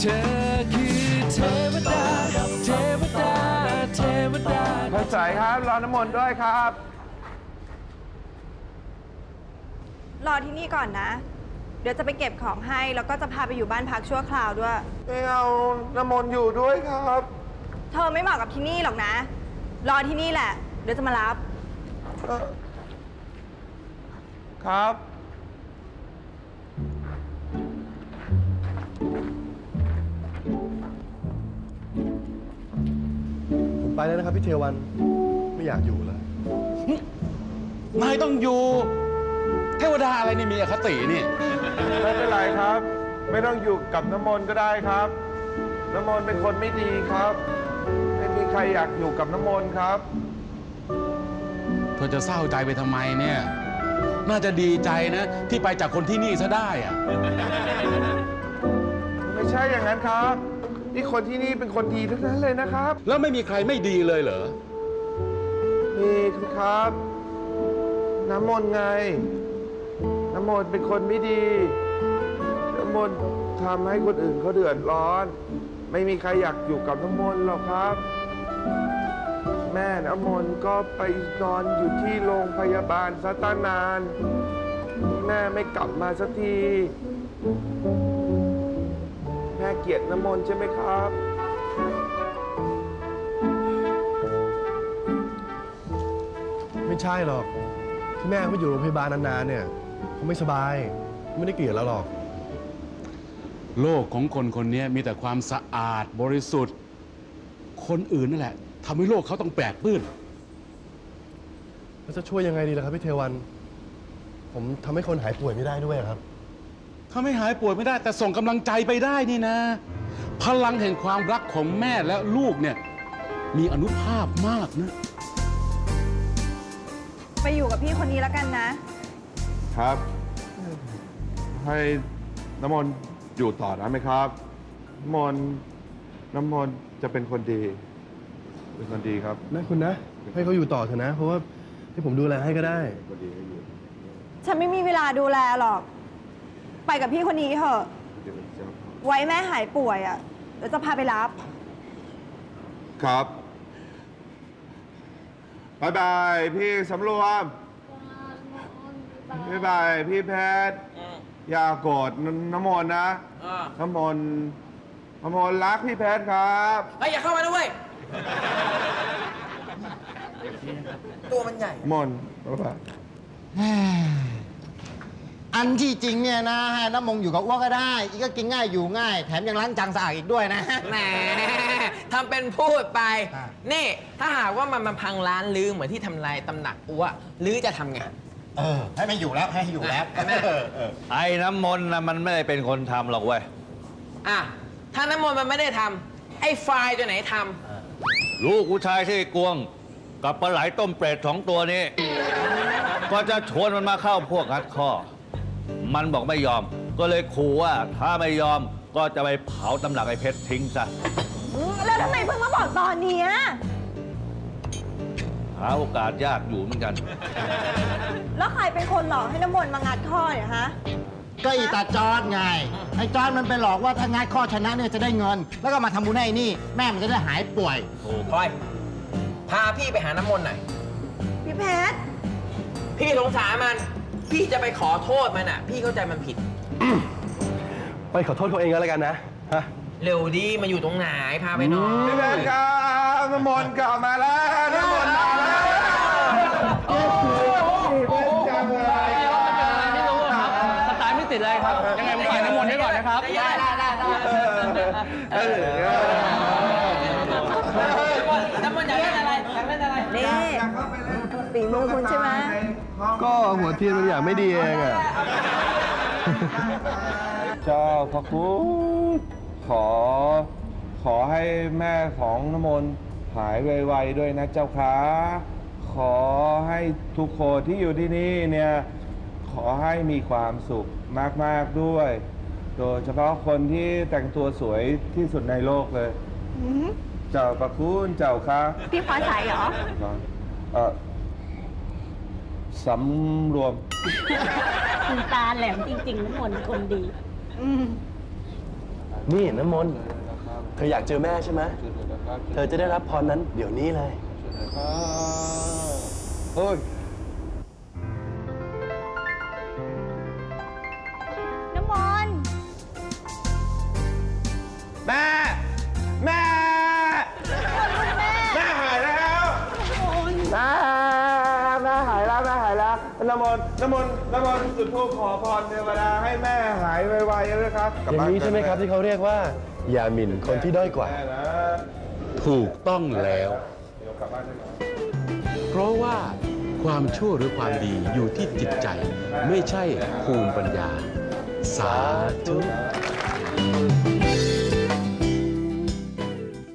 เธอคือเทวดา เทวดา เทวดา พระสายครับ รอน้ำมนต์ด้วยครับ รอที่นี่ก่อนนะ เดี๋ยวจะไปเก็บของให้ แล้วก็จะพาไปอยู่บ้านพักชั่วคราวด้วย ไม่เอาน้ำมนต์อยู่ด้วยครับ เธอไม่เหมาะกับที่นี่หรอกนะ รอที่นี่แหละ เดี๋ยวจะมารับเอ่อครับ ไปแล้วนะครับพี่เทวันไม่อยากอยู่แล้วนายต้องอยู่ เทวดาอะไรนี่มีอคตินี่ ไม่เป็นไรครับ ไม่ต้องอยู่กับน้ำมนต์ก็ได้ครับ น้ำมนต์เป็นคนไม่ดีครับ ไม่มีใครอยากอยู่กับน้ำมนต์ครับ เธอจะเศร้าใจไปทำไมเนี่ย น่าจะดีใจนะ ที่ไปจากคนที่นี่ซะได้อะไม่ใช่อย่างนั้นครับ นี่คนที่นี่เป็นคนดีทั้งนั้นเลยนะครับ แล้วไม่มีใครไม่ดีเลยเหรอ นี่ครับ น้ำมนต์ไง น้ำมนต์เป็นคนไม่ดี น้ำมนต์ทำให้คนอื่นเขาเดือดร้อน ไม่มีใครอยากอยู่กับน้ำมนต์หรอกครับ แม่น้ำมนต์ก็ไปนอนอยู่ที่โรงพยาบาลซะตั้งนาน แม่ไม่กลับมาสักทีแม่ เกลียดน้ำมนต์ใช่ไหมครับ ไม่ใช่หรอก ที่แม่เขาไปอยู่โรงพยาบาลนานๆเนี่ยเขาไม่สบาย ไม่ได้เกลียดแล้วหรอก โลกของคนคนนี้มีแต่ความสะอาดบริสุทธิ์ คนอื่นนั่นแหละทำให้โลกเขาต้องแปลกปลื้นแล้วจะช่วยยังไงดีล่ะครับพี่เทวัน ผมทำให้คนหายป่วยไม่ได้ด้วยครับ ถ้าไม่หายป่วยไม่ได้ แต่ส่งกำลังใจไปได้นี่นะ พลังแห่งความรักของแม่และลูกเนี่ย มีอนุภาพมากนะ ไปอยู่กับพี่คนนี้แล้วกันนะ ครับ ให้น้ำมนต์อยู่ต่อนะไหมครับ น้ำมนต์น้ำมนต์จะเป็นคนดี เป็นคนดีครับนะคุณนะ ให้เขาอยู่ต่อเถอะนะ เพราะว่าให้ผมดูแลให้ก็ได้คนดีให้อยู่ ฉันไม่มีเวลาดูแลหรอก ไปกับพี่คนนี้เถอะ เดี๋ยวจะไว้แม่หายป่วยอะ่ะเดี๋ยวจะพาไปรับ ครับบายบายพี่สำรวมบายบายพี่แพทย์อย่าโกรธนน้ำมนต์นะน้ำมนต์น้ำมนต์รักพี่แพทย์ครับ เฮ้ยอย่าเข้ามาด้วยตัวมันใหญ่น้ำมนต์บ๊ายบาย อันที่จริงเนี่ยนะให้น้ำมงอยู่กับอ้วกก็ได้ อีกก็กินง่ายอยู่ง่าย แถมยังล้างจานสะอาดอีกด้วยนะ แหมทำเป็นพูดไป อะ นี่ถ้าหากว่ามันมาพังร้านลือเหมือนที่ทำลายตำหนักอ้วลือจะทำไง เออ ให้ไม่อยู่แล้วให้อยู่แล้วเห็นไหมเออเออไอ้น้ำมนต์นะมันไม่ได้เป็นคนทำหรอกเว้ย อะ ถ้าน้ำมนต์มันไม่ได้ทำไอ้ไฟล์ตัวไหนทลูกผู้ชายที่กวง กับปลาไหลต้มเปรตสองตัวนี้ ก็จะชวนมันมาเข้าพวกงัดข้อ มันบอกไม่ยอม ก็เลยขู่ว่าถ้าไม่ยอมก็จะไปเผาตำหนักไอ้เพชรทิ้งซะแล้วทำไมเพิ่งมาบอกตอนเนี้ยหาโอกาสยากอยู่เหมือนกัน แล้วใครเป็นคนหลอกให้น้ำมนต์มางัดข้อเนี่ยฮะ ก็อีตาจอดไง ไอ้จอดมันไปหลอกว่าถ้างัดข้อชนะเนี่ยจะได้เงิน แล้วก็มาทำบุญให้ไอ้นี่ แม่มันจะได้หายป่วยำพลอยพาพี่ไปหาน้ำมนต์หน่อย พี่เพชร พี่สงสารมัน พี่จะไปขอโทษมันอะ พี่เข้าใจมันผิด ไปขอโทษเขาเองก็แล้วกันนะฮะ เร็วดีมาอยู่ตรงไหนพาไปหน่อยพี่แพทย์ครับน้ำมนต์กลับมาแล้วน้ำมนต์มาแล้วโอ้โหจังเลยสตาร์ทไม่ติดเลยครับ ยังไงผมขายน้ำมนต์ให้ก่อนนะครับ ได้ได้ได้ได้เออเออน้ำมนต์อยากเล่นอะไรอยากเล่นอะไรนี่ ฝีมือคุณใช่ไหมก็หัวเทียนมันอย่างไม่ดีเองอะเจ้าพระคุณขอ ขอให้แม่ของน้ำมนต์หายไวๆด้วยนะเจ้าค่ะขอให้ทุกคนที่อยู่ที่นี่เนี่ย ขอให้มีความสุขมากๆด้วย โดยเฉพาะคนที่แต่งตัวสวยที่สุดในโลกเลย เจ้าประคุณเจ้าค่ะพี่ฟ้าใสเหรอ เออ สำรวม คุณตาแหลมจริง ๆน้ำมนต์คนดี อืมนี่น้ำมนต์เธออยากเจอแม่ใช่ไหม เธอจะได้รับพรนั้นเดี๋ยวนี้เลย เฮ้ย น้ำมนต์น้ำมนต์น้ำมนต์จุดธูปขอพรเทวดาให้แม่หายไวๆนะครับกลัอย่างบ้นี้ใช่ไหมครับที่เขาเรียกว่า อย่าหมิ่นคนที่ด้อยกว่า แม่นะถูกต้องแล้ว เดี๋ยวกลับบ้านดีกว่าเพราะว่าความชั่วหรือความดีอยู่ที่จิตใจ ไม่ใช่ภูมิปัญญา สาธุแ